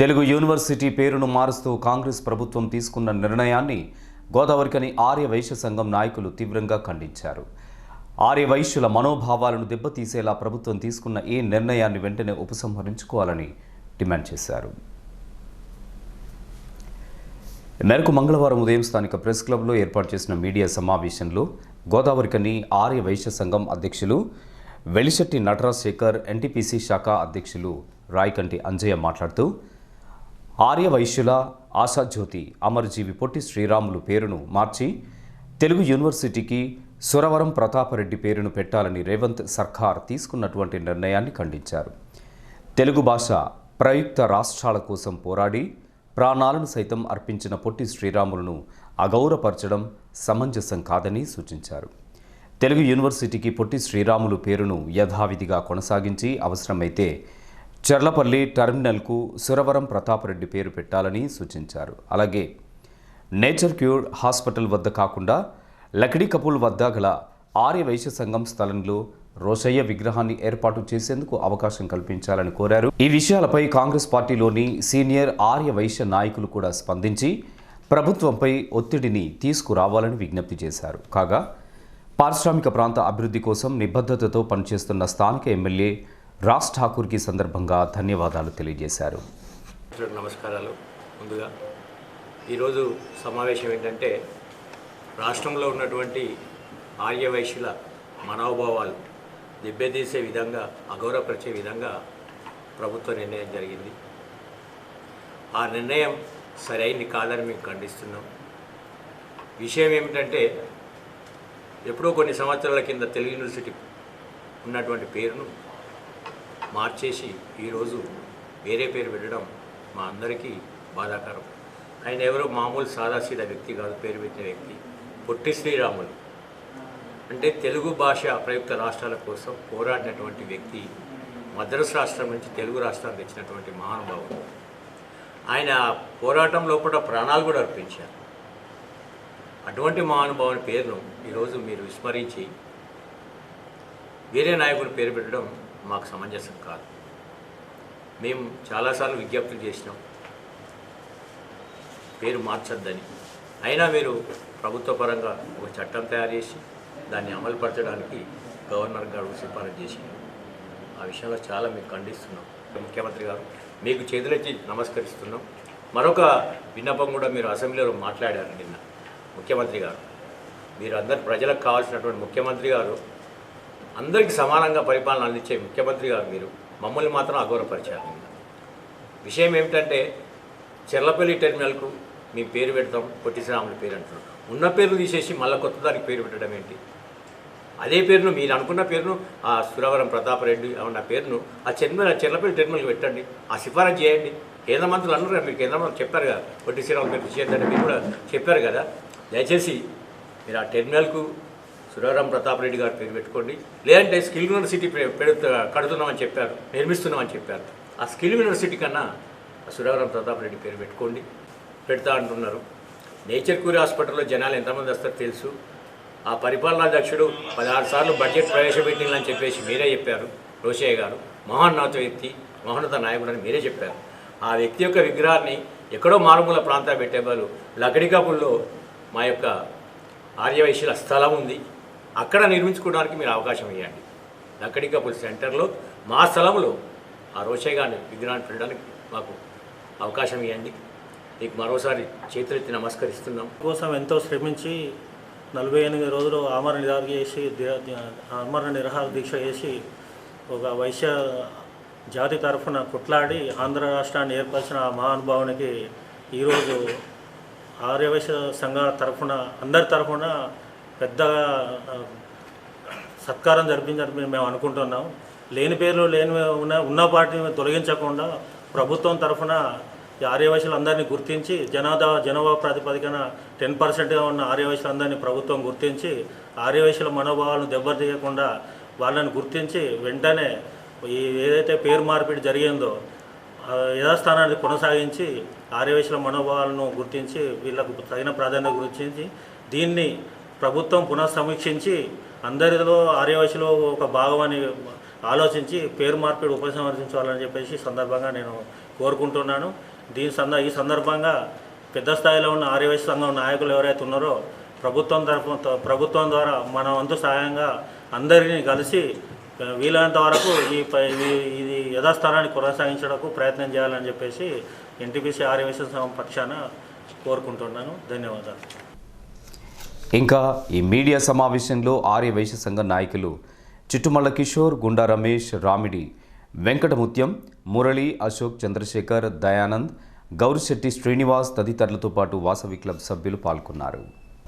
Telugu university పేరును మారుస్తూ కాంగ్రెస్ ప్రభుత్వం తీసుకున్న నిర్ణయాన్ని గోదావరికని ఆర్య వైశ్య సంఘం నాయకులు తీవ్రంగా ఖండించారు. ఆర్య వైశ్యుల మనోభావాలను దెబ్బతీసేలా ప్రభుత్వం తీసుకున్న ఈ నిర్ణయాన్ని వెంటనే ఉపసంహరించుకోవాలని డిమాండ్ చేశారు. మేరకు మంగళవారం ఉదయం స్థానిక ప్రెస్ క్లబ్లో ఏర్పాటు చేసిన మీడియా సమావేశంలో గోదావరికని ఆర్య వైశ్య సంఘం అధ్యక్షులు వెలిశెట్టి నటరాజశేఖర్ ఎన్టీపీసీ శాఖ అధ్యక్షులు రాయకంటి అంజయ్య మాట్లాడుతూ ఆర్య వైశ్యుల ఆశాజ్యోతి అమరజీవి పొట్టి శ్రీరాములు పేరును మార్చి తెలుగు యూనివర్సిటీకి సురవరం ప్రతాపరెడ్డి పేరును పెట్టాలని రేవంత్ సర్కార్ తీసుకున్నటువంటి నిర్ణయాన్ని ఖండించారు. తెలుగు భాష ప్రయుక్త రాష్ట్రాల కోసం పోరాడి ప్రాణాలను సైతం అర్పించిన పొట్టి శ్రీరాములను అగౌరపరచడం సమంజసం కాదని సూచించారు. తెలుగు యూనివర్సిటీకి పొట్టి శ్రీరాములు పేరును యథావిధిగా కొనసాగించి అవసరమైతే చెర్లపల్లి టెర్మినల్కు సురవరం ప్రతాపరెడ్డి పేరు పెట్టాలని సూచించారు. అలాగే నేచర్ క్యూర్ హాస్పిటల్ వద్ద కాకుండా లకిడీ కపూల్ వద్ద గల ఆర్య వైశ్య సంఘం స్థలంలో రోషయ్య విగ్రహాన్ని ఏర్పాటు చేసేందుకు అవకాశం కల్పించాలని కోరారు. ఈ విషయాలపై కాంగ్రెస్ పార్టీలోని సీనియర్ ఆర్య వైశ్య నాయకులు కూడా స్పందించి ప్రభుత్వంపై ఒత్తిడిని తీసుకురావాలని విజ్ఞప్తి చేశారు. కాగా పారిశ్రామిక ప్రాంత అభివృద్ధి కోసం నిబద్ధతతో పనిచేస్తున్న స్థానిక ఎమ్మెల్యే రాజ్ ఠాకూర్కి సందర్భంగా ధన్యవాదాలు తెలియజేశారు. నమస్కారాలు. ముందుగా ఈరోజు సమావేశం ఏంటంటే రాష్ట్రంలో ఉన్నటువంటి ఆర్యవైశ్యుల మనోభావాలు దెబ్బతీసే విధంగా అగౌరవపరిచే విధంగా ప్రభుత్వ నిర్ణయం జరిగింది. ఆ నిర్ణయం సరైంది కాదని మేము ఖండిస్తున్నాం. విషయం ఏమిటంటే ఎప్పుడో కొన్ని సంవత్సరాల కింద తెలుగు యూనివర్సిటీ ఉన్నటువంటి పేరును మార్చేసి ఈరోజు వేరే పేరు పెట్టడం మా అందరికీ బాధాకరం. ఆయన ఎవరో? మామూలు సాదాసీదా వ్యక్తి కాదు పేరు పెట్టిన వ్యక్తి. పొట్టి శ్రీరాములు. అంటే తెలుగు భాష ప్రయుక్త రాష్ట్రాల కోసం పోరాడినటువంటి వ్యక్తి మద్రాసు రాష్ట్రం నుంచి తెలుగు రాష్ట్రానికి తెచ్చినటువంటి మహానుభావుడు. ఆయన పోరాటం లోపల ప్రాణాలు కూడా అర్పించారు. అటువంటి మహానుభావుని పేరును ఈరోజు మీరు విస్మరించి వేరే నాయకుడి పేరు పెట్టడం మాకు సమంజసం కాదు. మేము చాలాసార్లు విజ్ఞప్తులు చేసినాం. పేరు మార్చొద్దని. అయినా మీరు ప్రభుత్వ పరంగా ఒక చట్టం తయారు చేసి దాన్ని అమలుపరచడానికి గవర్నర్ గారు సిఫారసు చేసి ఆ విషయంలో చాలా మేము ఖండిస్తున్నాం. ముఖ్యమంత్రి గారు మీకు చేతులెత్తి నమస్కరిస్తున్నాం. మరొక విన్నపం కూడా మీరు అసెంబ్లీలో మాట్లాడారు నిన్న. ముఖ్యమంత్రి గారు మీరు అందరు ప్రజలకు కావాల్సినటువంటి ముఖ్యమంత్రి గారు అందరికీ సమానంగా పరిపాలన అందించే ముఖ్యమంత్రి గారు మీరు. మమ్మల్ని మాత్రం అఘోరపరిచారు. విషయం ఏమిటంటే చెర్లపల్లి టెర్మినల్కు మీ పేరు పెడతాం పొట్టి శ్రీరాముల పేరు అంటున్నాం. ఉన్న పేర్లు తీసేసి మళ్ళీ కొత్త దానికి పేరు పెట్టడం ఏంటి? అదే పేరును మీరు అనుకున్న పేరును ఆ సురవరం ప్రతాపరెడ్డి అన్న పేరును ఆ చెర్మల చెర్లపల్లి టెర్మినల్కి పెట్టండి. ఆ సిఫారసు చేయండి. కేంద్ర మంత్రులు అన్నారు కదా మీరు కేంద్ర మంత్రులు చెప్పారు కదా పొట్టి శ్రీరాములు పేరు చేయండి మీరు కూడా చెప్పారు కదా. దయచేసి మీరు ఆ టెర్మినల్కు సురవరం ప్రతాపరెడ్డి గారు పేరు పెట్టుకోండి. లేదంటే స్కిల్ యూనివర్సిటీ పె- పెడుతూ కడుతున్నామని చెప్పారు. నిర్మిస్తున్నామని చెప్పారు. ఆ స్కిల్ యూనివర్సిటీ కన్నా సురారాం ప్రతాప్ ప్రతాపరెడ్డి పేరు పెట్టుకోండి. పెడతా అంటున్నారు. నేచర్ క్యూర్ హాస్పిటల్లో జనాలు ఎంతమంది వస్తారో తెలుసు. ఆ పరిపాలనాధ్యక్షుడు పదహారు సార్లు బడ్జెట్ ప్రవేశపెట్టిందని చెప్పేసి మీరే చెప్పారు. రోషయ్య గారు మహోన్నత వ్యక్తి మహోన్నత నాయకుడు అని మీరే చెప్పారు. ఆ వ్యక్తి యొక్క విగ్రహాన్ని ఎక్కడో మారుమూల ప్రాంతాలు పెట్టే బదులు లకడికాపుల్లో మా యొక్క ఆర్యవైశ్యుల స్థలం ఉంది. అక్కడ నిర్మించుకోవడానికి మీరు అవకాశం ఇవ్వండి. లక్కడికపుల్ సెంటర్లో మా స్థలంలో ఆ రోషయ్య గారిని విగ్రహాన్ని పెట్టడానికి మాకు అవకాశం ఇవ్వండి. మీకు మరోసారి చేతులెత్తి నమస్కరిస్తున్నాం. కోసం ఎంతో శ్రమించి నలభై ఎనిమిది రోజులు ఆమరణ నిరాహార చేసి ఆమరణ నిరాహార దీక్ష చేసి ఒక వైశ్య జాతి తరఫున కొట్లాడి ఆంధ్ర రాష్ట్రాన్ని ఏర్పరిచిన ఆ మహానుభావునికి ఈరోజు ఆర్యవైశ్య సంఘ తరఫున అందరి తరఫున పెద్ద సత్కారం జరిపించని మేము అనుకుంటున్నాం. లేని పేర్లు లేని ఉన్న ఉన్న వాటిని తొలగించకుండా ప్రభుత్వం తరఫున ఈ ఆర్యవైశ్యులందరినీ గుర్తించి జనాదా జనాభా ప్రాతిపదికన టెన్ పర్సెంట్గా ఉన్న ఆర్యవైశ్యులందరినీ ప్రభుత్వం గుర్తించి ఆర్యవైశ్యుల మనోభావాలను దెబ్బతీయకుండా వాళ్ళని గుర్తించి వెంటనే ఈ ఏదైతే పేరు మార్పిడి జరిగిందో యథాస్థానాన్ని కొనసాగించి ఆర్యవైశ్యుల మనోభావాలను గుర్తించి వీళ్ళకు తగిన ప్రాధాన్యత గుర్తించి దీన్ని ప్రభుత్వం పునఃసమీక్షించి అందరిలో ఆర్యవైశ్యులు ఒక భాగమని ఆలోచించి పేరు మార్పిడి ఉపసంహరించాలని చెప్పేసి సందర్భంగా నేను కోరుకుంటున్నాను. దీని సంద ఈ సందర్భంగా పెద్ద స్థాయిలో ఉన్న ఆర్యవైశ్య సంఘం నాయకులు ఎవరైతే ఉన్నారో ప్రభుత్వం తరఫు ప్రభుత్వం ద్వారా మన వంతు సహాయంగా అందరినీ కలిసి వీలైనంత వరకు ఈ ఈ- ఇది యథాస్థానాన్ని కొనసాగించడానికి ప్రయత్నం చేయాలని చెప్పేసి ఎన్టీపీసీ ఆర్యవైశ్య సంఘం పక్షాన కోరుకుంటున్నాను. ధన్యవాదాలు. ఇంకా ఈ మీడియా సమావేశంలో ఆర్య వైశ్య సంఘ నాయకులు చిట్టుమల్ల కిషోర్ గుండా రమేష్ రామిడి వెంకటముత్యం మురళి అశోక్ చంద్రశేఖర్ దయానంద్ గౌరిశెట్టి శ్రీనివాస్ తదితరులతో పాటు వాసవి క్లబ్ సభ్యులు పాల్గొన్నారు.